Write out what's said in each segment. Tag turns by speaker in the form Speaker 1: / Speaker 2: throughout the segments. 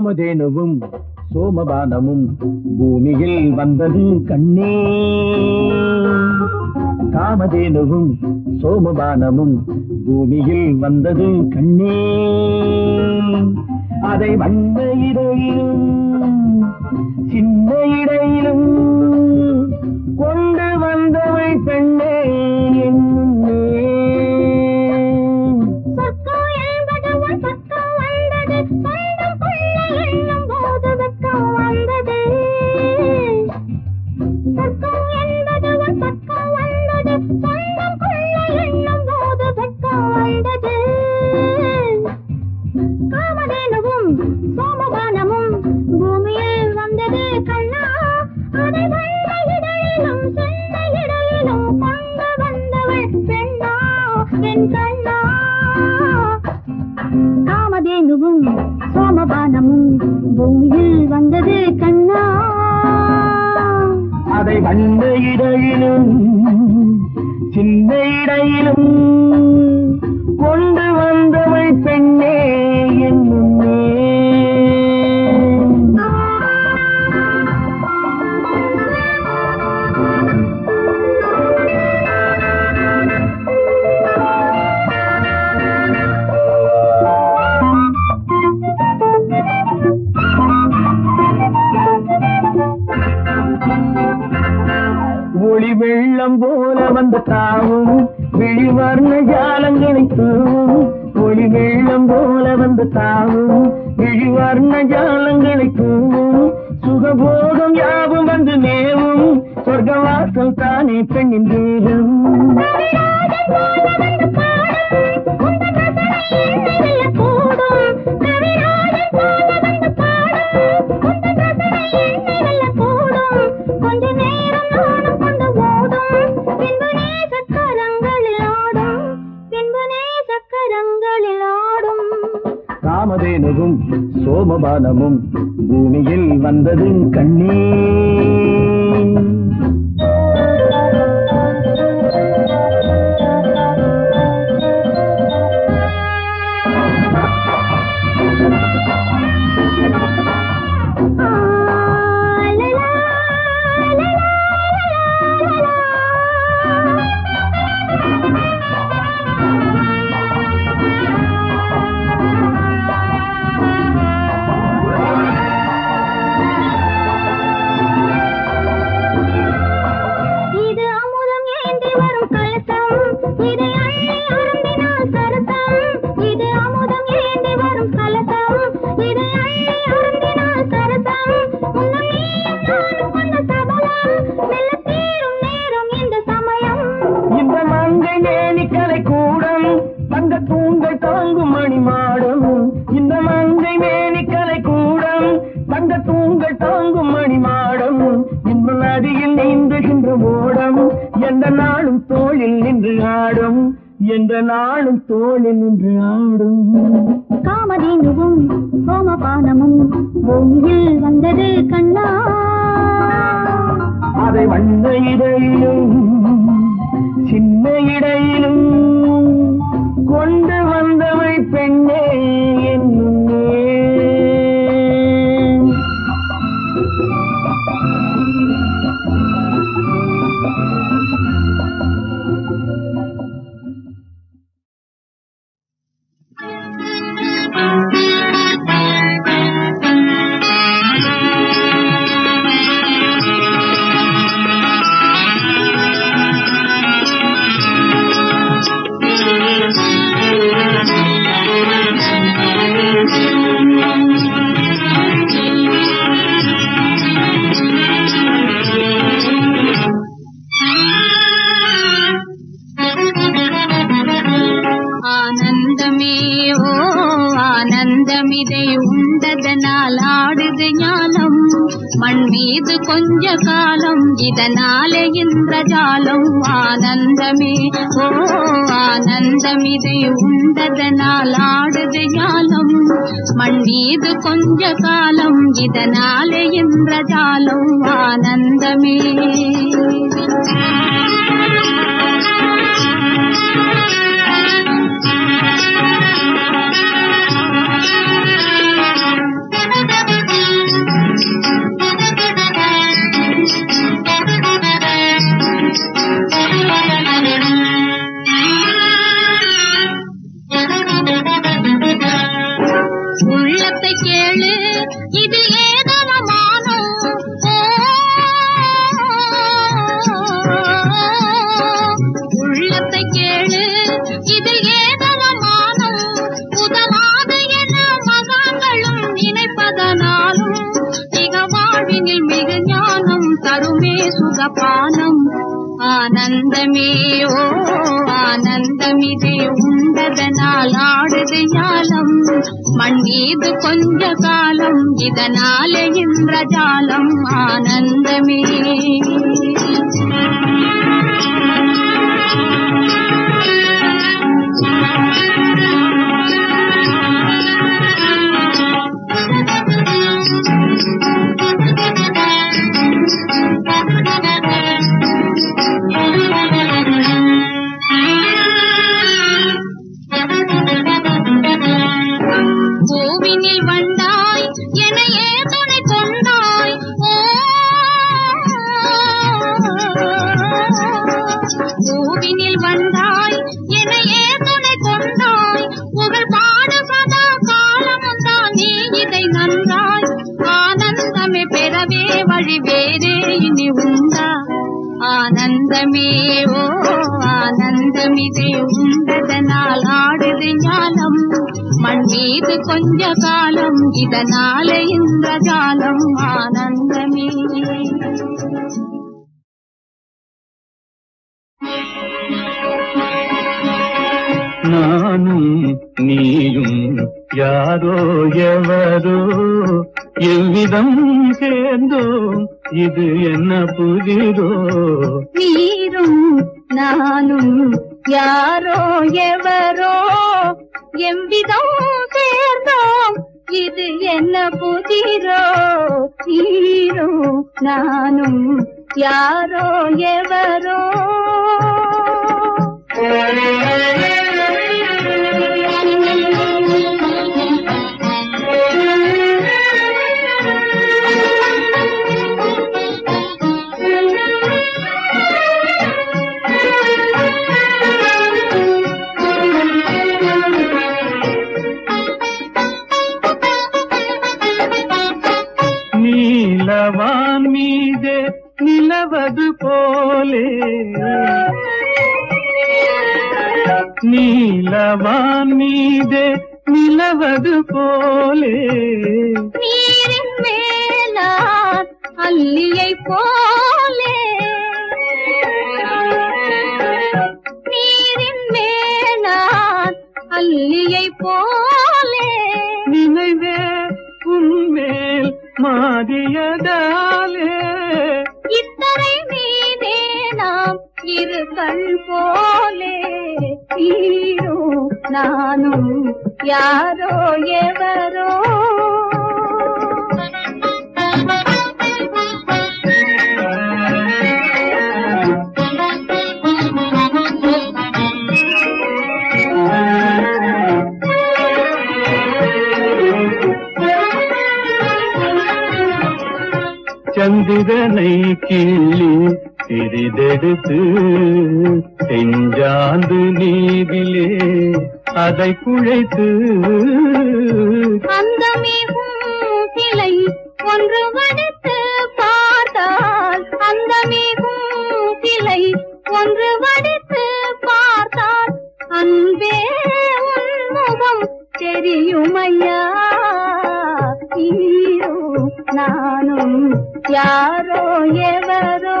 Speaker 1: காமதேனுவும் சோமபானமும் பூமியில் வந்தது கண்ணே. காமதேனுவும் சோமபானமும் பூமியில் வந்தது கண்ணே. அதை வந்த இடையிலும் சின்ன இடையிலும் கொண்டு வந்தவை பெண்ணே.
Speaker 2: கண்ட
Speaker 1: இதழிலும் சிந்தை தாளம் போல வந்த தாவும் விழிவர்ண ஜாலம் இணைத்தும் ஒளி வெள்ளம் போல வந்த தாவும் விழிவர்ண ஜாலங்களை தூவும் சுகபோகம் யாவும் வந்து மேவும் சொர்க்கவாசல் தானே பெண்ணின்
Speaker 2: வீரம் காமதேனுவும் சோமபானமும் பூமியில்
Speaker 3: வந்ததும் கண்ணீர். கலத்த இதையும் கொஞ்ச காலம் இதனாலே இந்திரஜாலம் ஆனந்தமே ஓ ஆனந்தம் இதை உண்டதனால் ஆடுது ஜாலம் மண் மீது கொஞ்ச காலம் இதனாலே இந்திரஜாலம் ஆனந்தமே Thank you. ஆடுது மண் மீது கொஞ்ச காலம் இதனாலே இந்திரஜாலம் ஆனந்தமே. பூவினில் வந்தாய் என்னையே துணை கொண்டாய். புகழ் பாடு சதா காலமும் தான் நீ இதை நன்றாய். ஆனந்தமே பெறவே வழி வேறே இனி உண்டா. ஆனந்தமே ஓ ஆனந்தமிதே உண்டதனால் ஆடுது ஞானம். மண் மீது கொஞ்ச காலம் இதனால இந்த ஜாலம் ஆனந்தமே.
Speaker 4: புனிதம் சேர்ந்தோம். இது என்ன புதிரோ
Speaker 3: நீரும் நானும் யாரோ எவரோ? எவ்விதம் சேர்ந்தோம். இது என்ன புதிரோ நீரும் நானும் யாரோ எவரோ?
Speaker 4: நீலவான் மீதே நிலவது போலே. நீலவான் மீதே நிலவது போலே.
Speaker 3: நீரின் மேலான் அல்லியை போலே. நீரின் மேலான் அல்லியை போலே.
Speaker 4: நினைவே மாதியதாலே
Speaker 3: இத்தனை மீதே நாம் இரு கண் போலே. நீரோ நானும் யாரோ எவரோ
Speaker 4: சந்திரனை கிள்ளி சிறிதெடுத்து செஞ்சாந்து நீதிலே அதை குழைத்து
Speaker 3: அந்த சிலை ஒன்று வடித்து பார்த்தால் அந்த மிகும் சிலை ஒன்று வடித்து பார்த்தால் அன்பே உன்முகம் தெரியுமையா யாரோ எவரோ?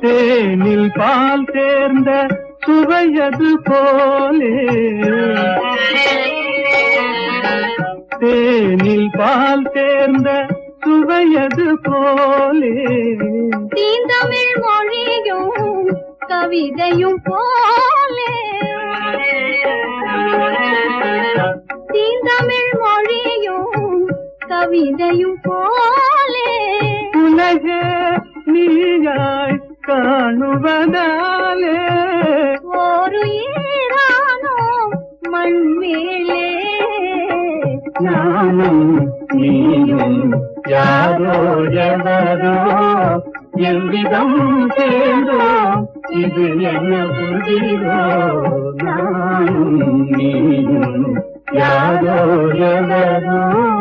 Speaker 4: தேனில் பால் தேர்ந்த சுவையது போலே. தேனில் பால் தேர்ந்த சுவையது போலே.
Speaker 5: தீந்தமிழ் மொழியும் கவிதையும் போலே. தீந்தமிழ் மொழியும் கவிதையும் போலே.
Speaker 4: உலக நீயாய் காணுவதாலே.
Speaker 5: ஒரு ஈரானோ மண்மேலே.
Speaker 4: நானும் நீயும் யாரோ எவரோ எவ்விதம் சேர்ந்தோ இது என்ன புரிகிறோ நானும் நீயும்
Speaker 5: ಯಾರೋ ಎವರು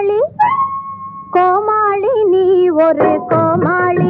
Speaker 5: கோமாளி. கோமாளி நீ ஒரு கோமாளி.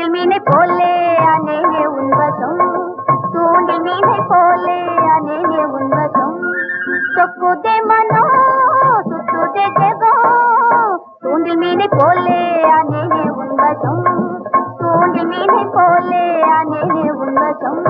Speaker 6: தூண்டில் மீனை போலே அநேகே உன்வசம் தூண்டில் மீனை போலே அநேகே உன்வசம் சொக்குதே மனோ சுத்துதே ஜெகோ தூண்டில் மீனை போலே அநேகே உன்வசம் தூண்டில் மீனை போலே அநேகே உன்வசம்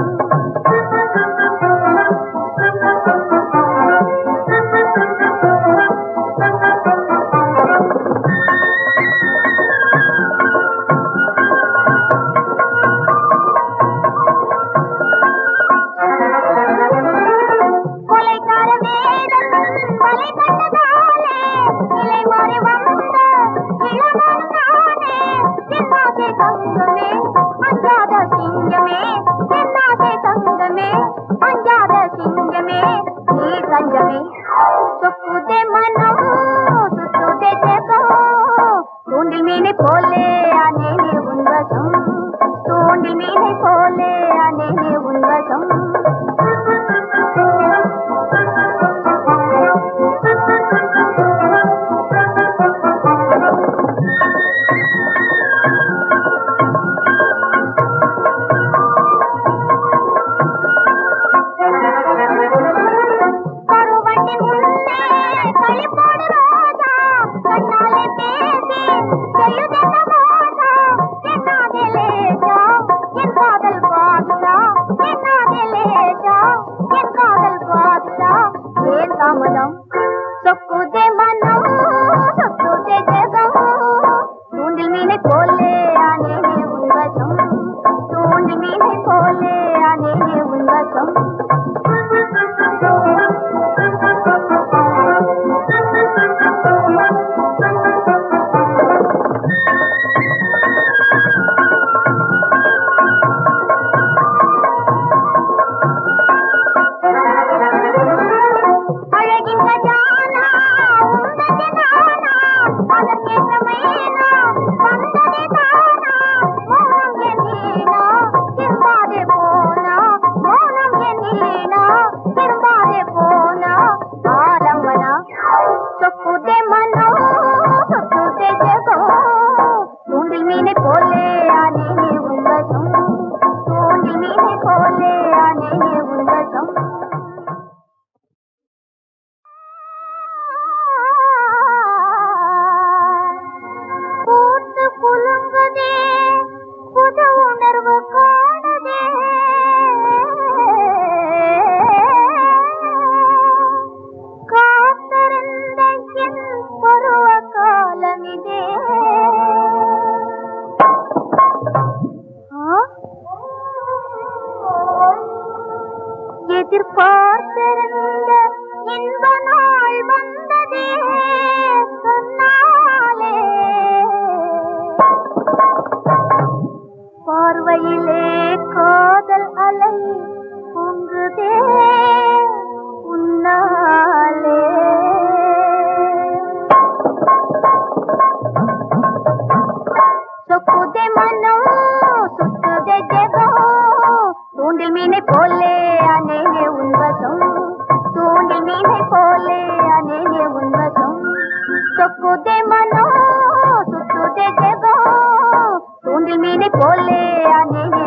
Speaker 6: தூண்டில் மீனை போலே அனேனே உன்வசம் தூண்டில் மீனை போலே அனேனே உன்வசம் சொக்குதே மனோ சுத்துதே தேவோ தூண்டில் மீனை போலே அனேனே